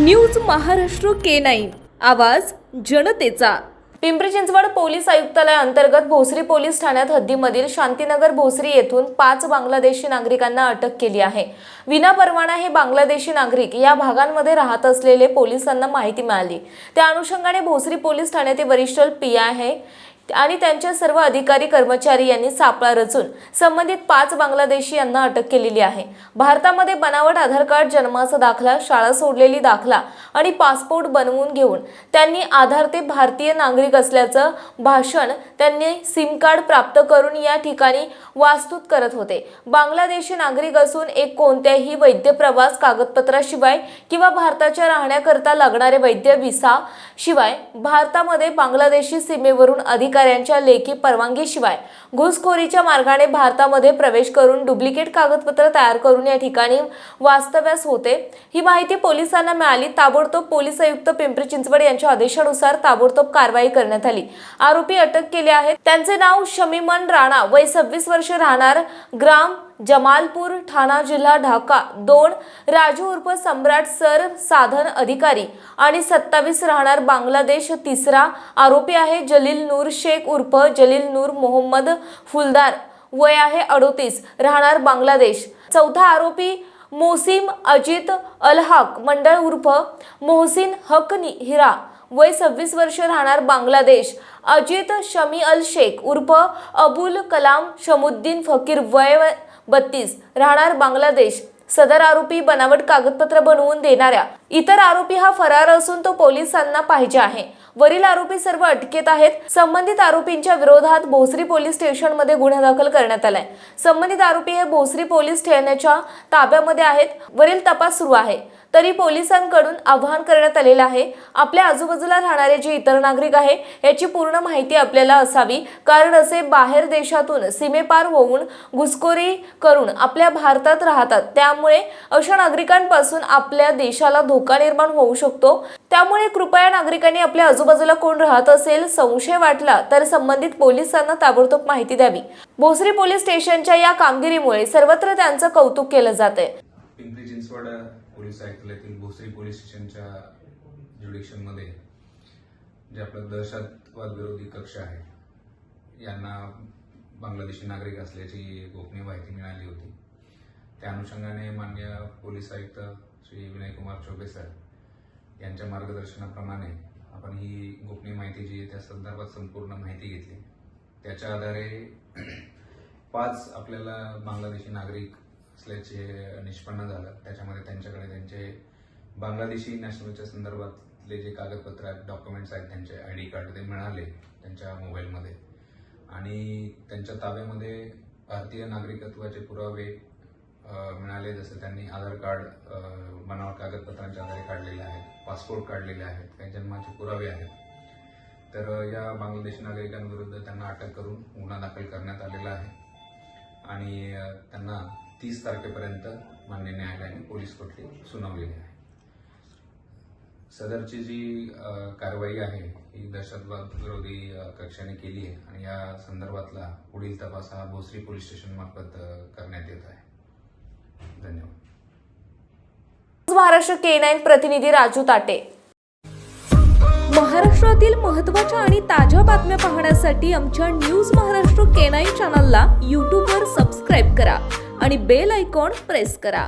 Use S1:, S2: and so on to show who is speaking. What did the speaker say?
S1: News Maharashtra K nine. आवाज जनतेचा.
S2: Pimpri Chinchwad police आयुक्तालय अंतर्गत भोसरी पोलीस ठाण्यात हद्दीमधील शांतीनगर भोसरी येथून पाच बांगलादेशी नागरिकांना अटक केली आहे. विनापरवाना हे बांगलादेशी नागरिक या भागांमध्ये राहत असलेले पोलिसांना माहिती मिळाली. त्या अनुषंगाने भोसरी पोलीस ठाण्याचे वरिष्ठ पी आय आहे. आणि त्यांच्या सर्व अधिकारी कर्मचारी यांनी सापळा रचून संबंधित पाच बांगलादेशी यांना अटक केलेली आहे. भारतामध्ये बनावट आधार कार्ड जन्माचा दाखला शाळा सोडलेली दाखला आणि पासपोर्ट बनवून घेऊन त्यांनी आधार ते भारतीय नागरिक असल्याचं भाषण त्यांनी सिम कार्ड प्राप्त करून या ठिकाणी वास्तूत करत होते. बांगलादेशी नागरिक असून एक कोणत्याही वैद्य प्रवास कागदपत्राशिवाय किंवा भारताच्या राहण्याकरता लागणारे वैद्य विसा शिवाय भारतामध्ये बांगलादेशी सीमेवरून अधिकाऱ्यांच्या लेखी परवानगीशिवाय घुसखोरीच्या मार्गाने भारतामध्ये प्रवेश करून डुप्लिकेट कागदपत्र तयार करून या ठिकाणी वास्तव्यास होते. ही माहिती पोलिसांना मिळाली. ताबडतोब पोलीस आयुक्त पिंपरी चिंचवड यांच्या आदेशानुसार ताबडतोब कारवाई करण्यात आली. आरोपी अटक केले आहेत. त्यांचे नाव शमीमन राणा. वय सव्वीस वर्ष राहणार ग्राम जमालपूर ठाणा जिल्हा ढाका. दोन राजू उर्फ सम्राट सर साधन अधिकारी आणि सत्तावीस राहणार बांगलादेश तिसरा आरोपी आहे जलील नूर शेख उर्फ जलील नूर मोहम्मद फुलदार. वय आहे अडोतीस. राहणार बांगलादेश. चौथा आरोपी मोसिम अजित अलहाक मंडळ उर्फ मोहसिन हक हिरा. वय सव्वीस वर्ष राहणार बांगलादेश. अजित शमी अल शेख उर्फ अबुल कलाम शमुद्दीन फकीर वय बत्तीस. राहणार बांगलादेश. सदर आरोपी बनावट कागदपत्र बनवून देणाऱ्या. इतर आरोपी हा फरार असून तो पोलिसांना पाहिजे आहे. वरील आरोपी सर्व अटकेत आहेत. संबंधित आरोपींच्या विरोधात भोसरी पोलीस स्टेशनमध्ये गुन्हा दाखल करण्यात आलाय. संबंधित आरोपी हे भोसरी पोलीस ठाण्याच्या ताब्यामध्ये आहेत. वरील तपास सुरू आहे. तरी पोलिसांकडून आवाहन करण्यात आलेलं आहे. आपल्या आजूबाजूला राहणारे जे इतर नागरिक आहे याची पूर्ण माहिती आपल्याला असावी. कारण असे बाहेर देशातून सीमेपार होऊन घुसखोरी करून आपल्या भारतात राहतात. त्यामुळे अशा नागरिकांपासून आपल्या देशाला धोका निर्माण होऊ शकतो. त्यामुळे कृपया नागरिकांनी आपल्या आजूबाजूला कोण राहत असेल संशय वाटला तर संबंधित पोलिसांना ताबडतोब माहिती द्यावी. भोसरी पोलीस स्टेशनच्या या कामगिरीमुळे सर्वत्र त्यांचं कौतुक केलं जात आहे
S3: पिंपरी चिंचवड पोलीस आयुक्तालयातील भोसरी पोलीस स्टेशनच्या ज्युडिक्शनमध्ये जे आपलं दहशतवाद विरोधी कक्ष आहे यांना बांगलादेशी नागरिक असल्याची गोपनीय माहिती मिळाली होती. त्या अनुषंगाने मान्य पोलीस आयुक्त श्री विनयकुमार चौबे सर यांच्या मार्गदर्शनाप्रमाणे आपण ही गोपनीय माहिती जी आहे त्या संदर्भात संपूर्ण माहिती घेतली त्याच्या आधारे पाच आपल्याला बांगलादेशी नागरिक असल्याचे निष्पन्न झालं. त्याच्यामध्ये त्यांच्याकडे त्यांचे बांगलादेशी नॅशनलच्या संदर्भातले जे कागदपत्र आहेत डॉक्युमेंट्स आहेत त्यांचे आय डी कार्ड ते मिळाले त्यांच्या मोबाईलमध्ये. आणि त्यांच्या ताब्यामध्ये भारतीय नागरिकत्वाचे पुरावे मिळाले जसं त्यांनी आधार कार्ड अ, बनावट कागदपत्रांच्या आधारे काढलेले आहेत पासपोर्ट काढलेले आहेत काही जन्माचे पुरावे आहेत. तर या बांगलादेशी नागरिकांविरुद्ध त्यांना अटक करून गुन्हा दाखल करण्यात आलेला आहे. आणि त्यांना तीस तारखेपर्यंत मान्य न्यायालयाने पोलीस कोठडी सुनावलेली आहे. सदरची जी कारवाई आहे ही दहशतवाद विरोधी कक्षाने केली आहे. आणि या संदर्भातला पुढील तपास हा भोसरी पोलीस स्टेशनमार्फत करण्यात येत आहे. धन्यवाद.
S2: महाराष्ट्र के नाईन प्रतिनिधी राजू ताटे.
S1: महाराष्ट्रातील महत्त्वाच्या आणि ताज्या बातम्या पाहण्यासाठी आमच्या न्यूज महाराष्ट्र के नाईन चॅनलला यूट्यूबवर सबस्क्राईब करा आणि बेल आयकॉन प्रेस करा.